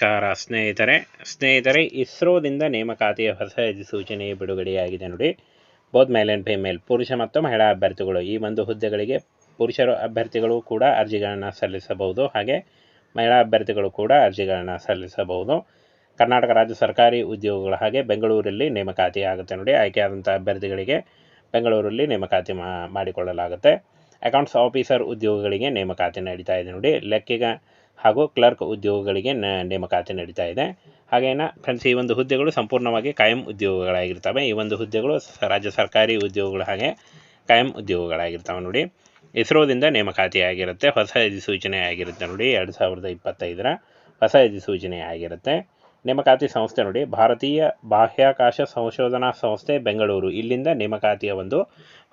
ನಮಸ್ಕಾರ ಸ್ನೇಹಿತರೆ. ಸ್ನೇಹಿತರೆ, ಇಸ್ರೋದಿಂದ ನೇಮಕಾತಿಯ ಹೊಸ ಅಧಿಸೂಚನೆ ಬಿಡುಗಡೆಯಾಗಿದೆ ನೋಡಿ. Both male. ಆ್ಯಂಡ್ ಫಿಮೇಲ್ ಪುರುಷ ಮತ್ತು ಮಹಿಳಾ ಅಭ್ಯರ್ಥಿಗಳು. ಈ ಒಂದು ಹುದ್ದೆಗಳಿಗೆ ಪುರುಷರು ಅಭ್ಯರ್ಥಿಗಳು ಕೂಡ ಅರ್ಜಿಗಳನ್ನು ಸಲ್ಲಿಸಬಹುದು. ಹಾಗೆ ಮಹಿಳಾ ಅಭ್ಯರ್ಥಿಗಳು ಕೂಡ ಅರ್ಜಿಗಳನ್ನು ಸಲ್ಲಿಸಬಹುದು. ಕರ್ನಾಟಕ ರಾಜ್ಯ ಸರ್ಕಾರಿ ಉದ್ಯೋಗಗಳ ಹಾಗೆ ಬೆಂಗಳೂರಲ್ಲಿ ನೇಮಕಾತಿ ಆಗುತ್ತೆ ನೋಡಿ. ಆಯ್ಕೆಯಾದಂಥ ಅಭ್ಯರ್ಥಿಗಳಿಗೆ ಬೆಂಗಳೂರಲ್ಲಿ ನೇಮಕಾತಿ ಮಾಡಿಕೊಳ್ಳಲಾಗುತ್ತೆ. ಅಕೌಂಟ್ಸ್ ಆಫೀಸರ್ ಉದ್ಯೋಗಗಳಿಗೆ ನೇಮಕಾತಿ ನಡೀತಾ ಇದೆ ನೋಡಿ. ಲೆಕ್ಕಿಗ ಹಾಗೂ ಕ್ಲರ್ಕ್ ಉದ್ಯೋಗಗಳಿಗೆ ನೇಮಕಾತಿ ನಡೀತಾ ಇದೆ. ಹಾಗೇನ ಫ್ರೆಂಡ್ಸ್ ಈ ಒಂದು ಹುದ್ದೆಗಳು ಸಂಪೂರ್ಣವಾಗಿ ಕಾಯಂ ಉದ್ಯೋಗಗಳಾಗಿರ್ತವೆ ಈ ಒಂದು ಹುದ್ದೆಗಳು ರಾಜ್ಯ ಸರ್ಕಾರಿ ಉದ್ಯೋಗಗಳು ಹಾಗೆ ಕಾಯಂ ಉದ್ಯೋಗಗಳಾಗಿರ್ತವೆ ನೋಡಿ. ಇಸ್ರೋದಿಂದ ನೇಮಕಾತಿ ಆಗಿರುತ್ತೆ ಹೊಸ ಅಧಿಸೂಚನೆ ಆಗಿರುತ್ತೆ ನೋಡಿ. ಎರಡು ಸಾವಿರದ ಇಪ್ಪತ್ತೈದರ ಹೊಸ ಅಧಿಸೂಚನೆ ಆಗಿರುತ್ತೆ ನೇಮಕಾತಿ ಸಂಸ್ಥೆ ನೋಡಿ. ಭಾರತೀಯ ಬಾಹ್ಯಾಕಾಶ ಸಂಶೋಧನಾ ಸಂಸ್ಥೆ ಬೆಂಗಳೂರು ಇಲ್ಲಿಂದ ನೇಮಕಾತಿಯ ಒಂದು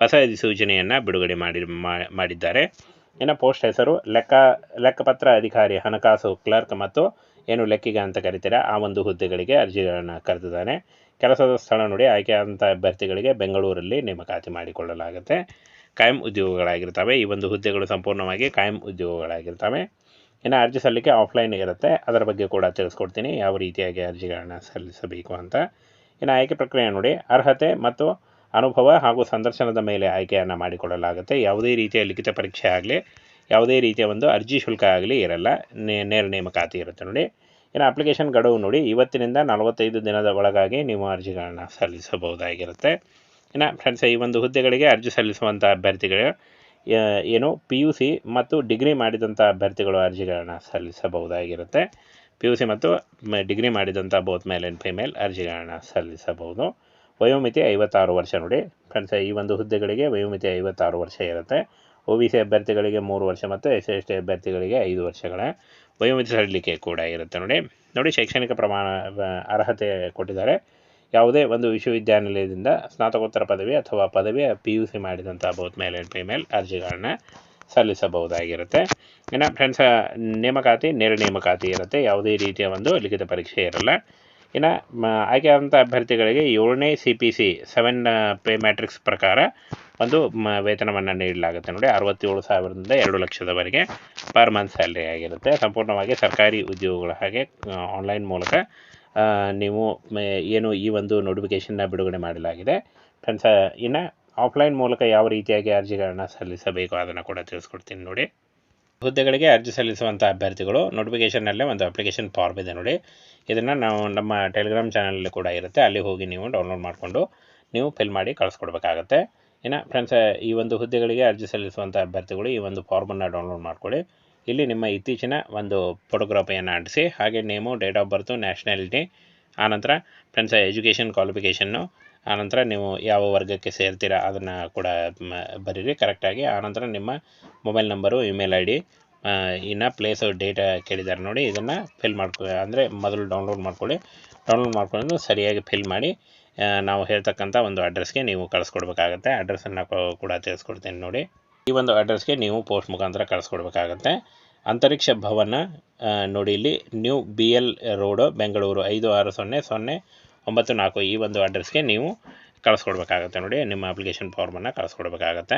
ಹೊಸ ಅಧಿಸೂಚನೆಯನ್ನು ಬಿಡುಗಡೆ ಮಾಡಿ ಮಾಡಿದ್ದಾರೆ. ಇನ್ನು ಪೋಸ್ಟ್ ಹೆಸರು, ಲೆಕ್ಕ, ಲೆಕ್ಕಪತ್ರ ಅಧಿಕಾರಿ ಹಣಕಾಸು ಕ್ಲರ್ಕ್ ಮತ್ತು ಏನು ಲೆಕ್ಕಿಗ ಅಂತ ಕರಿತೀರಾ, ಆ ಒಂದು ಹುದ್ದೆಗಳಿಗೆ ಅರ್ಜಿಗಳನ್ನು ಕರೆದಿದ್ದಾನೆ. ಕೆಲಸದ ಸ್ಥಳ ನೋಡಿ ಆಯ್ಕೆಯಾದಂಥ ಅಭ್ಯರ್ಥಿಗಳಿಗೆ ಬೆಂಗಳೂರಲ್ಲಿ ನೇಮಕಾತಿ ಮಾಡಿಕೊಳ್ಳಲಾಗುತ್ತೆ. ಕಾಯಂ ಉದ್ಯೋಗಗಳಾಗಿರ್ತವೆ. ಈ ಒಂದು ಹುದ್ದೆಗಳು ಸಂಪೂರ್ಣವಾಗಿ ಕಾಯಂ ಉದ್ಯೋಗಗಳಾಗಿರ್ತವೆ. ಇನ್ನು ಅರ್ಜಿ ಸಲ್ಲಿಕೆ ಆಫ್ಲೈನ್ ಇರುತ್ತೆ. ಅದರ ಬಗ್ಗೆ ಕೂಡ ತಿಳಿಸ್ಕೊಡ್ತೀನಿ. ಯಾವ ರೀತಿಯಾಗಿ ಅರ್ಜಿಗಳನ್ನು ಸಲ್ಲಿಸಬೇಕು ಅಂತ. ಇನ್ನು ಆಯ್ಕೆ ಪ್ರಕ್ರಿಯೆ ನೋಡಿ ಅರ್ಹತೆ ಮತ್ತು ಅನುಭವ ಹಾಗೂ ಸಂದರ್ಶನದ ಮೇಲೆ ಆಯ್ಕೆಯನ್ನು ಮಾಡಿಕೊಳ್ಳಲಾಗುತ್ತೆ. ಯಾವುದೇ ರೀತಿಯ ಲಿಖಿತ ಪರೀಕ್ಷೆ ಆಗಲಿ, ಯಾವುದೇ ರೀತಿಯ ಒಂದು ಅರ್ಜಿ ಶುಲ್ಕ ಆಗಲಿ ಇರಲ್ಲ. ನೇರ ನೇಮಕಾತಿ ಇರುತ್ತೆ ನೋಡಿ. ಇನ್ನು ಅಪ್ಲಿಕೇಶನ್ ಗಡುವು ನೋಡಿ. ಇವತ್ತಿನಿಂದ ನಲವತ್ತೈದು ದಿನದ ಒಳಗಾಗಿ ನೀವು ಅರ್ಜಿಗಳನ್ನು ಸಲ್ಲಿಸಬಹುದಾಗಿರುತ್ತೆ. ಇನ್ನು ಫ್ರೆಂಡ್ಸ್ ಈ ಒಂದು ಹುದ್ದೆಗಳಿಗೆ ಅರ್ಜಿ ಸಲ್ಲಿಸುವಂಥ ಅಭ್ಯರ್ಥಿಗಳು ಏನು ಪಿ ಯು ಸಿ ಮತ್ತು ಡಿಗ್ರಿ ಮಾಡಿದಂಥ ಅಭ್ಯರ್ಥಿಗಳು ಅರ್ಜಿಗಳನ್ನು ಸಲ್ಲಿಸಬಹುದಾಗಿರುತ್ತೆ. ಪಿ ಯು ಸಿ ಮತ್ತು ಡಿಗ್ರಿ ಮಾಡಿದಂಥ ಬೋತ್ ಮೇಲ್ ಆ್ಯಂಡ್ ಫಿಮೇಲ್ ಅರ್ಜಿಗಳನ್ನು ಸಲ್ಲಿಸಬಹುದು. ವಯೋಮಿತಿ ಐವತ್ತಾರು ವರ್ಷ ನೋಡಿ. ಫ್ರೆಂಡ್ಸ್ ಈ ಒಂದು ಹುದ್ದೆಗಳಿಗೆ ವಯೋಮಿತಿ ಐವತ್ತಾರು ವರ್ಷ ಇರುತ್ತೆ. ಒ ಬಿ ಸಿ ಅಭ್ಯರ್ಥಿಗಳಿಗೆ ಮೂರು ವರ್ಷ ಮತ್ತು ಎಸ್ ಎಸ್ ಟಿ ಅಭ್ಯರ್ಥಿಗಳಿಗೆ ಐದು ವರ್ಷಗಳ ವಯೋಮಿತಿ ಸಡಿಲಿಕೆ ಕೂಡ ಇರುತ್ತೆ ನೋಡಿ. ನೋಡಿ, ಶೈಕ್ಷಣಿಕ ಪ್ರಮಾಣ, ಅರ್ಹತೆ ಕೊಟ್ಟಿದ್ದಾರೆ. ಯಾವುದೇ ಒಂದು ವಿಶ್ವವಿದ್ಯಾನಿಲಯದಿಂದ ಸ್ನಾತಕೋತ್ತರ ಪದವಿ ಅಥವಾ ಪದವಿ ಪಿ ಯು ಸಿ ಮಾಡಿದಂಥ ಬೌತ್ ಮೇಲ್ ಫಿಮೇಲ್ ಅರ್ಜಿಗಳನ್ನ ಸಲ್ಲಿಸಬಹುದಾಗಿರುತ್ತೆ. ಇನ್ನು ಫ್ರೆಂಡ್ಸ್ ನೇಮಕಾತಿ, ನೇರ ನೇಮಕಾತಿ ಇರುತ್ತೆ. ಯಾವುದೇ ರೀತಿಯ ಒಂದು ಲಿಖಿತ ಪರೀಕ್ಷೆ ಇರಲ್ಲ. ಇನ್ನು, ಮ- ಆಯ್ಕೆಯಾದಂಥ ಅಭ್ಯರ್ಥಿಗಳಿಗೆ ಏಳನೇ C P C seven pay matrix ಪ್ರಕಾರ ಒಂದು, ಮ, ವೇತನವನ್ನು ನೀಡಲಾಗುತ್ತೆ. ನೋಡಿ, ಅರವತ್ತೇಳು ಸಾವಿರದಿಂದ ಎರಡು ಲಕ್ಷದವರೆಗೆ ಪರ್ ಮಂತ್ ಸ್ಯಾಲ್ರಿ ಆಗಿರುತ್ತೆ. ಸಂಪೂರ್ಣವಾಗಿ ಸರ್ಕಾರಿ ಉದ್ಯೋಗಗಳ ಹಾಗೆ ಆನ್ಲೈನ್ ಮೂಲಕ ನೀವು ಏನು ಈ ಒಂದು ನೋಟಿಫಿಕೇಷನ್ನ ಬಿಡುಗಡೆ ಮಾಡಲಾಗಿದೆ. ಫ್ರೆಂಡ್ಸ್ ಇನ್ನು ಆಫ್ಲೈನ್ ಮೂಲಕ ಯಾವ ರೀತಿಯಾಗಿ ಅರ್ಜಿಗಳನ್ನು ಸಲ್ಲಿಸಬೇಕು, ಅದನ್ನು ಕೂಡ ತಿಳಿಸ್ಕೊಡ್ತೀನಿ ನೋಡಿ. ಹುದ್ದೆಗಳಿಗೆ ಅರ್ಜಿ ಸಲ್ಲಿಸುವಂಥ ಅಭ್ಯರ್ಥಿಗಳು ನೋಟಿಫಿಕೇಷನ್ನಲ್ಲೇ ಒಂದು ಅಪ್ಲಿಕೇಶನ್ ಫಾರ್ಮ್ ಇದೆ ನೋಡಿ. ಇದನ್ನು ನಾವು ನಮ್ಮ ಟೆಲಿಗ್ರಾಮ್ ಚಾನಲಲ್ಲಿ ಕೂಡ ಇರುತ್ತೆ. ಅಲ್ಲಿ ಹೋಗಿ ನೀವು ಡೌನ್ಲೋಡ್ ಮಾಡಿಕೊಂಡು ನೀವು ಫಿಲ್ ಮಾಡಿ ಕಳಿಸ್ಕೊಡ್ಬೇಕಾಗತ್ತೆ. ಇನ್ನು ಫ್ರೆಂಡ್ಸ್ ಈ ಒಂದು ಹುದ್ದೆಗಳಿಗೆ ಅರ್ಜಿ ಸಲ್ಲಿಸುವಂಥ ಅಭ್ಯರ್ಥಿಗಳು ಈ ಒಂದು ಫಾರ್ಮನ್ನು ಡೌನ್ಲೋಡ್ ಮಾಡ್ಕೊಳ್ಳಿ. ಇಲ್ಲಿ ನಿಮ್ಮ ಇತ್ತೀಚಿನ ಒಂದು ಫೋಟೋಗ್ರಾಫಿಯನ್ನು ಅಂಟಿಸಿ, ಹಾಗೆ name date of birth nationality ಆನಂತರ ಫ್ರೆಂಡ್ಸ್ ಎಜುಕೇಷನ್ ಕ್ವಾಲಿಫಿಕೇಷನ್ನು ಆನಂತರ ನೀವು ಯಾವ ವರ್ಗಕ್ಕೆ ಸೇರ್ತೀರಾ ಅದನ್ನು ಕೂಡ ಬರೀರಿ. ಕರೆಕ್ಟಾಗಿ ಆನಂತರ ನಿಮ್ಮ mobile number, email I D ಇನ್ನು ಪ್ಲೇಸ್ ಡೇಟಾ ಕೇಳಿದ್ದಾರೆ ನೋಡಿ. ಇದನ್ನು ಫಿಲ್ ಮಾಡ್ಕೊ, ಅಂದರೆ ಮೊದಲು ಡೌನ್ಲೋಡ್ ಮಾಡ್ಕೊಳ್ಳಿ. ಡೌನ್ಲೋಡ್ ಮಾಡ್ಕೊಂಡು ಸರಿಯಾಗಿ ಫಿಲ್ ಮಾಡಿ ನಾವು ಹೇಳ್ತಕ್ಕಂಥ ಒಂದು ಅಡ್ರೆಸ್ಗೆ ನೀವು ಕಳಿಸ್ಕೊಡ್ಬೇಕಾಗತ್ತೆ. ಅಡ್ರೆಸ್ಸನ್ನು ಕೂಡ ತಿಳಿಸ್ಕೊಡ್ತೀನಿ ನೋಡಿ. ಈ ಒಂದು ಅಡ್ರೆಸ್ಗೆ ನೀವು ಪೋಸ್ಟ್ ಮುಖಾಂತರ ಕಳಿಸ್ಕೊಡ್ಬೇಕಾಗತ್ತೆ. ಅಂತರಿಕ್ಷ ಭವನ ನೋಡಿ ಇಲ್ಲಿ new B L road Bengaluru ಐದು ಆರು ಸೊನ್ನೆ ಸೊನ್ನೆ ಒಂಬತ್ತು ನಾಲ್ಕು ಈ ಒಂದು ಅಡ್ರೆಸ್ಗೆ ನೀವು ಕಳಿಸ್ಕೊಡ್ಬೇಕಾಗತ್ತೆ ನೋಡಿ ನಿಮ್ಮ ಅಪ್ಲಿಕೇಶನ್ ಫಾರ್ಮನ್ನು ಕಳಿಸ್ಕೊಡ್ಬೇಕಾಗತ್ತೆ.